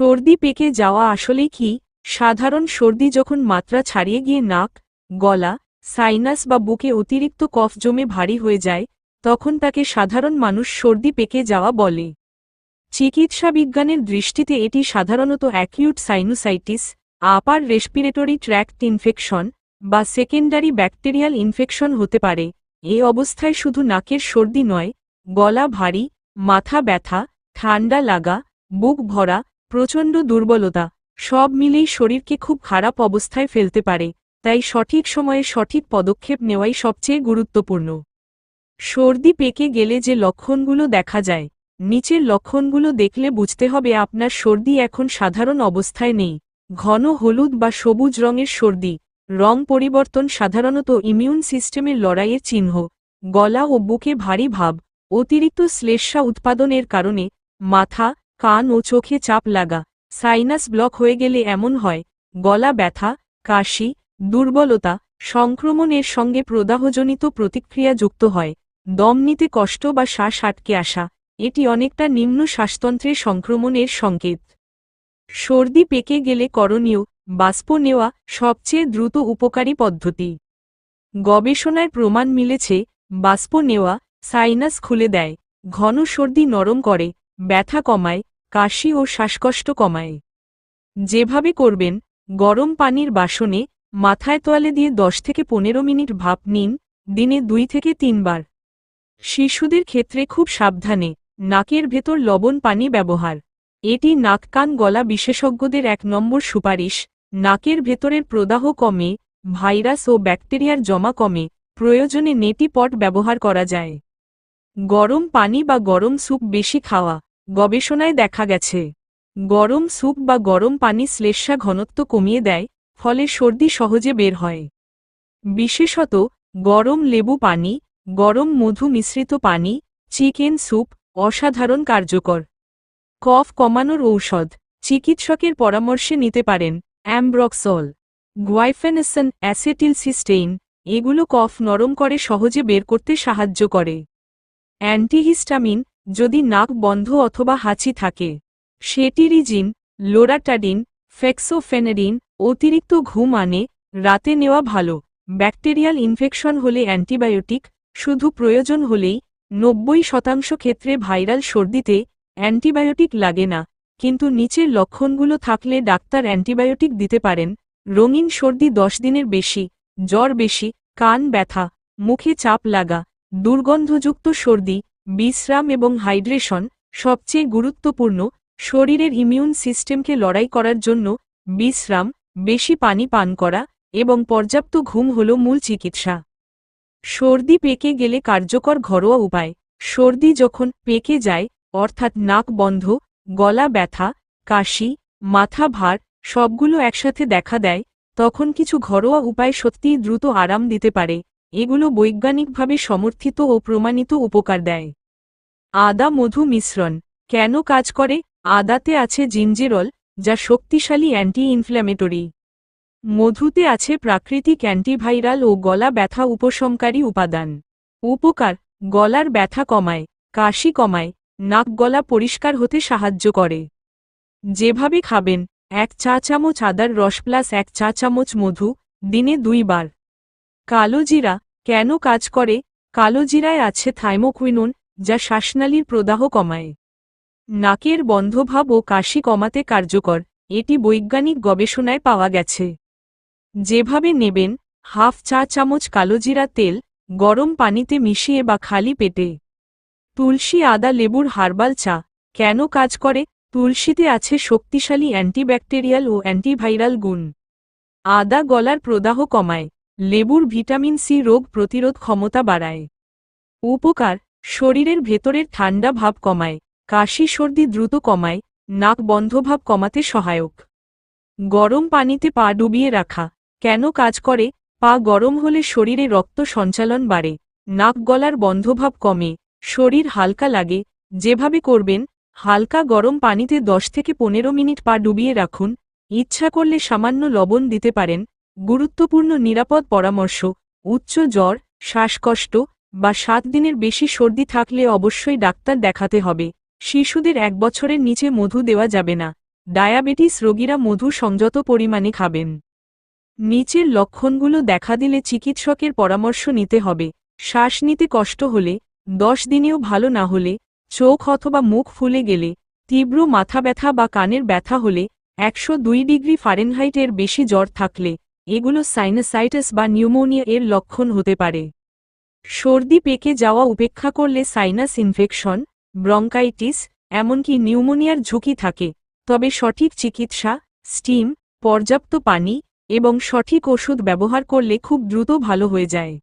সর্দি পেকে যাওয়া আসলে কি? সাধারণ সর্দি যখন মাত্রা ছাড়িয়ে গিয়ে নাক, গলা, সাইনাস বা বুকে অতিরিক্ত কফ জমে ভারী হয়ে যায়, তখন তাকে সাধারণ মানুষ সর্দি পেকে যাওয়া বলে। চিকিৎসা বিজ্ঞানের দৃষ্টিতে এটি সাধারণত acute sinusitis upper respiratory tract infection বা সেকেন্ডারি ব্যাকটেরিয়াল ইনফেকশন হতে পারে। এ অবস্থায় শুধু নাকের সর্দি নয়, গলা ভারী, মাথা ব্যথা, ঠান্ডা লাগা, বুক ভরা প্রচণ্ড দুর্বলতা, সব মিলেই শরীরকে খুব খারাপ অবস্থায় ফেলতে পারে, তাই সঠিক সময়ে সঠিক পদক্ষেপ নেওয়াই সবচেয়ে গুরুত্বপূর্ণ। সর্দি পেকে গেলে যে লক্ষণগুলো দেখা যায়, নিচের লক্ষণগুলো দেখলে বুঝতে হবে আপনার সর্দি এখন সাধারণ অবস্থায় নেই, ঘন হলুদ বা সবুজ রঙের সর্দি, রং পরিবর্তন সাধারণত ইমিউন সিস্টেমের লড়াইয়ের চিহ্ন, গলা ও বুকে ভারী ভাব, অতিরিক্ত শ্লেষ্মা উৎপাদনের কারণে, মাথা কান ও চোখে চাপ লাগা। সাইনাস ব্লক হয়ে গেলে এমন হয়, গলা ব্যথা, কাশি, দুর্বলতা, সংক্রমণের সঙ্গে প্রদাহজনিত প্রতিক্রিয়া যুক্ত হয়, দম নিতে কষ্ট বা শ্বাস আটকে আসা, এটি অনেকটা নিম্ন শ্বাসতন্ত্রের সংক্রমণের সংকেত। সর্দি পেকে গেলে করণীয়, বাষ্প নেওয়া সবচেয়ে দ্রুত উপকারী পদ্ধতি। গবেষণায় প্রমাণ মিলেছে, বাষ্প নেওয়া সাইনাস খুলে দেয়, ঘন সর্দি নরম করে, ব্যথা কমায় কাশি ও শ্বাসকষ্ট কমায়। যেভাবে করবেন, গরম পানির বাসনে মাথায় তোয়ালে দিয়ে দশ থেকে পনেরো মিনিট ভাপ নিন, দিনে দুই থেকে তিনবার। শিশুদের ক্ষেত্রে খুব সাবধানে নাকের ভেতর লবণ পানি ব্যবহার। এটি নাক, কান, গলা বিশেষজ্ঞদের এক নম্বর সুপারিশ। নাকের ভেতরের প্রদাহ কমে, ভাইরাস ও ব্যাকটেরিয়ার জমা কমে, প্রয়োজনে নেটি পট ব্যবহার করা যায়। গরম পানি বা গরম স্যুপ বেশি খাওয়া। গবেষণায় দেখা গেছে, গরম স্যুপ বা গরম পানি শ্লেষ্মা ঘনত্ব কমিয়ে দেয়, ফলে সর্দি সহজে বের হয়। বিশেষত, গরম লেবু পানি, গরম মধু মিশ্রিত পানি, চিকেন স্যুপ, অসাধারণ কার্যকর। কফ কমানোর ঔষধ, চিকিৎসকের পরামর্শে নিতে পারেন, অ্যামব্রক্সল, গুয়াইফেনেসন অ্যাসেটিল সিস্টেইন, এগুলো কফ নরম করে সহজে বের করতে সাহায্য করে। অ্যান্টিহিস্টামিন যদি নাক বন্ধ অথবা হাঁচি থাকে সেটিরিজিন লোরাটাডিন ফেক্সোফেনেরিন অতিরিক্ত ঘুম আনে, রাতে নেওয়া ভালো। ব্যাকটেরিয়াল ইনফেকশন হলে অ্যান্টিবায়োটিক, শুধু প্রয়োজন হলেই নব্বই শতাংশ ক্ষেত্রে ভাইরাল সর্দিতে অ্যান্টিবায়োটিক লাগে না, কিন্তু নিচের লক্ষণগুলো থাকলে ডাক্তার অ্যান্টিবায়োটিক দিতে পারেন। রঙিন সর্দি দশ দিনের বেশি, জ্বর বেশি, কান ব্যথা, মুখে চাপ লাগা, দুর্গন্ধযুক্ত সর্দি বিশ্রাম এবং হাইড্রেশন সবচেয়ে গুরুত্বপূর্ণ, শরীরের ইমিউন সিস্টেমকে লড়াই করার জন্য বিশ্রাম, বেশি পানি পান করা এবং পর্যাপ্ত ঘুম হল মূল চিকিৎসা। সর্দি পেকে গেলে কার্যকর ঘরোয়া উপায়, সর্দি যখন পেকে যায়, অর্থাৎ নাক বন্ধ, গলা ব্যথা, কাশি, মাথা ভার, সবগুলো একসাথে দেখা দেয়, তখন কিছু ঘরোয়া উপায় সত্যিই দ্রুত আরাম দিতে পারে, এগুলো বৈজ্ঞানিকভাবে সমর্থিত ও প্রমাণিত উপকার দেয়। আদা মধু মিশ্রণ। কেন কাজ করে? আদাতে আছে জিঞ্জিরল, যা শক্তিশালী অ্যান্টি ইনফ্ল্যামেটরি মধুতে আছে প্রাকৃতিক অ্যান্টিভাইরাল ও গলা ব্যথা উপশমকারী উপাদান। উপকার, গলার ব্যথা কমায়, কাশি কমায়, নাক গলা পরিষ্কার হতে সাহায্য করে। যেভাবে খাবেন, এক চা চামচ আদার রস প্লাস এক চা চামচ মধু, দিনে দুইবার। কালোজিরা, কেন কাজ করে? কালোজিরায় আছে থাইমোকুইনুন যা শ্বাসনালীর প্রদাহ কমায়। নাকের বন্ধভাব ও কাশি কমাতে কার্যকর, এটি বৈজ্ঞানিক গবেষণায় পাওয়া গেছে। যেভাবে নেবেন, হাফ চা চামচ কালোজিরা তেল, গরম পানিতে মিশিয়ে বা খালি পেটে। তুলসী আদা লেবুর হার্বাল চা, কেন কাজ করে? তুলসীতে আছে শক্তিশালী অ্যান্টিব্যাকটেরিয়াল ও অ্যান্টিভাইরাল গুণ। আদা গলার প্রদাহ কমায়, লেবুর ভিটামিন সি রোগ প্রতিরোধ ক্ষমতা বাড়ায়। উপকার শরীরের ভেতরের ঠান্ডা ভাব কমায়, কাশি সর্দি দ্রুত কমায়, নাক বন্ধভাব কমাতে সহায়ক। গরম পানিতে পা ডুবিয়ে রাখা, কেন কাজ করে? পা গরম হলে শরীরে রক্ত সঞ্চালন বাড়ে, নাক গলার বন্ধভাব কমে, শরীর হালকা লাগে। যেভাবে করবেন, হালকা গরম পানিতে দশ থেকে পনেরো মিনিট পা ডুবিয়ে রাখুন। ইচ্ছা করলে সামান্য লবণ দিতে পারেন। গুরুত্বপূর্ণ নিরাপদ পরামর্শ, উচ্চ জ্বর, শ্বাসকষ্ট বা সাত দিনের বেশি সর্দি থাকলে অবশ্যই ডাক্তার দেখাতে হবে। শিশুদের এক বছরের নিচে মধু দেওয়া যাবে না। ডায়াবেটিস রোগীরা মধু সংযত পরিমাণে খাবেন। নিচের লক্ষণগুলো দেখা দিলে চিকিৎসকের পরামর্শ নিতে হবে। শ্বাস নিতে কষ্ট হলে, দশ দিনেও ভালো না হলে, চোখ অথবা মুখ ফুলে গেলে, তীব্র মাথা ব্যথা বা কানের ব্যথা হলে, একশো দুই ডিগ্রি ফারেনহাইটের বেশি জ্বর থাকলে, এগুলো সাইনাসাইটাস বা নিউমোনিয়া এর লক্ষণ হতে পারে। সর্দি পেকে যাওয়া উপেক্ষা করলে সাইনাস ইনফেকশন, ব্রঙ্কাইটিস, এমনকি নিউমোনিয়ার ঝুঁকি থাকে। তবে সঠিক চিকিৎসা, স্টিম, পর্যাপ্ত পানি এবং সঠিক ওষুধ ব্যবহার করলে খুব দ্রুত ভালো হয়ে যায়।